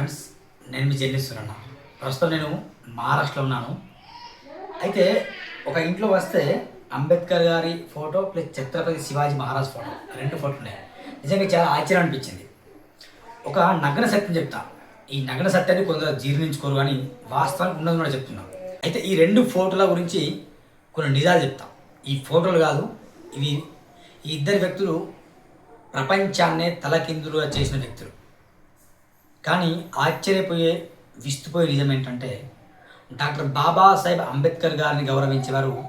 Friends నేను జర్నలిస్తున్నాను ప్రస్తుతం నేను మహారాష్ట్రలో ఉన్నాను. అయితే ఒక ఇంట్లో వస్తే అంబేద్కర్ గారి photo plus Chhatrapati Shivaji Maharaj photo రెండు ఫోటో ఉన్నాయి. నిజంగా చాలా ఆశ్చర్యం అనిపించింది. ఒక నగ్న సత్యం చెప్తా. ఈ నగ్న సత్యాన్ని కొందరు జీర్ణించుకోరు కానీ వాస్తవానికి ఉన్నది కూడా చెప్తున్నాం. అయితే ఈ రెండు ఫోటోల గురించి కొన్ని నిజాలు చెప్తా. ఈ ఫోటోలు కాదు ఇవి ఈ ఇద్దరు వ్యక్తులు ప్రపంచాన్నే తలకిందులుగా చేసిన వ్యక్తులు. కానీ ఆశ్చర్యపోయే విస్తుపోయే నిజం ఏంటంటే డాక్టర్ బాబాసాహెబ్ అంబేద్కర్ గారిని గౌరవించేవారు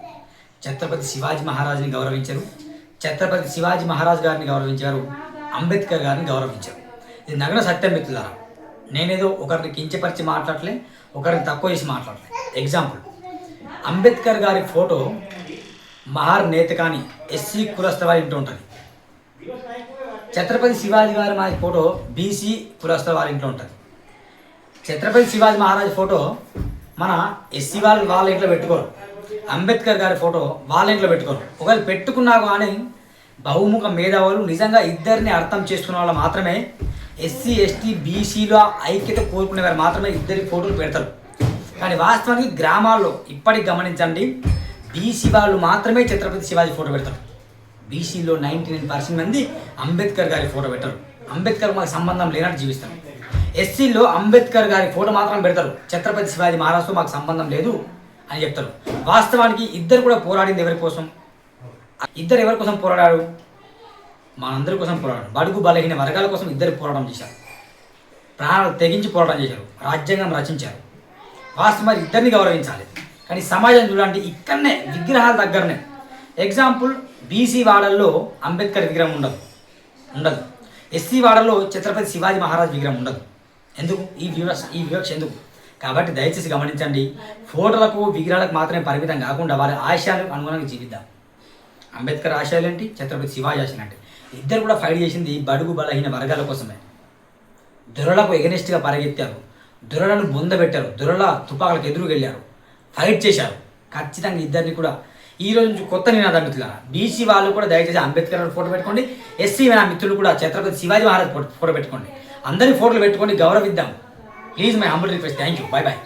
ఛత్రపతి శివాజీ మహారాజుని గౌరవించారు ఛత్రపతి శివాజీ మహారాజ్ గారిని గౌరవించారు అంబేద్కర్ గారిని గౌరవించారు. ఇది నగర సత్యం మిత్రులారా. నేనేదో ఒకరిని కించపరిచి మాట్లాడలే ఒకరిని తక్కువ చేసి మాట్లాడలే. ఎగ్జాంపుల్ అంబేద్కర్ గారి ఫోటో మహార్ నేత కానీ ఎస్సీ కులస్థ వారి ఉంటుంది. ఛత్రపతి శివాజీ గారి మా ఫోటో బీసీ కులస్థ వారి ఇంట్లో ఉంటుంది. ఛత్రపతి శివాజీ మహారాజ్ ఫోటో మన ఎస్సీ వాళ్ళు వాళ్ళ ఇంట్లో పెట్టుకోరు. అంబేద్కర్ గారి ఫోటో వాళ్ళ ఇంట్లో పెట్టుకోరు. ఒకవేళ పెట్టుకున్నా కానీ బహుముఖ మేధావులు నిజంగా ఇద్దరిని అర్థం చేసుకున్న వాళ్ళు మాత్రమే ఎస్సీ ఎస్టీ బీసీలో ఐక్యత కోరుకునే వారు మాత్రమే ఇద్దరి ఫోటోలు పెడతారు. కానీ వాస్తవానికి గ్రామాల్లో ఇప్పటికి గమనించండి బీసీ వాళ్ళు మాత్రమే ఛత్రపతి శివాజీ ఫోటో పెడతారు. బీసీలో నైంటీ నైన్ పర్సెంట్ మంది అంబేద్కర్ గారి ఫోటో పెట్టరు. అంబేద్కర్ మాకు సంబంధం లేనట్టు జీవిస్తారు ఎస్సీలో అంబేద్కర్ గారి ఫోటో మాత్రం పెడతారు. ఛత్రపతి శివాజీ మహారాజుతో మాకు సంబంధం లేదు అని చెప్తారు. వాస్తవానికి ఇద్దరు కూడా పోరాడింది ఎవరి కోసం? ఇద్దరు ఎవరి కోసం పోరాడారు? మనందరి కోసం పోరాడారు. బడుగు బలహీన వర్గాల కోసం ఇద్దరు పోరాటం చేశారు. ప్రాణాలు తెగించి పోరాటం చేశారు. రాజ్యాంగం రచించారు. వాస్తవం మరి ఇద్దరిని గౌరవించాలి. కానీ సమాజం చూడండి ఇక్కడనే విగ్రహాల దగ్గరనే ఎగ్జాంపుల్ బీసీ వాడల్లో అంబేద్కర్ విగ్రహం ఉండదు. ఉండదు. ఎస్సీ వాడల్లో ఛత్రపతి శివాజీ మహారాజ్ విగ్రహం ఉండదు. ఎందుకు? ఈ వివక్ష ఈ వివక్ష ఎందుకు? కాబట్టి దయచేసి గమనించండి. ఫోటోలకు విగ్రహాలకు మాత్రమే పరిమితం కాకుండా వారి ఆశయాలకు అనుగుణంగా జీవిద్దాం. అంబేద్కర్ ఆశయాలు ఏంటి? ఛత్రపతి శివాజీ ఆశయాలు ఏంటి ఇద్దరు కూడా ఫైట్ చేసింది బడుగు బలహీన వర్గాల కోసమే. దొరలకు ఎగనెస్ట్గా పరిగెత్తారు. దొరలను బొందబెట్టారు దొరల తుపాకులకు ఎదురుకెళ్ళారు ఫైట్ చేశారు. ఖచ్చితంగా ఇద్దరిని కూడా ఈ రోజు నుంచి కొత్త నినాదం మిత్రులారా బీసీ వాళ్ళు కూడా దయచేసి అంబేద్కర్ ఫోటో పెట్టుకోండి ఎస్సీ నా మిత్రులు కూడా ఛత్రపతి శివాజీ మహారాజ్ ఫోటో పెట్టుకోండి. అందరి ఫోటోలు పెట్టుకోండి గౌరవిద్దాం. Please my humble request thank you bye bye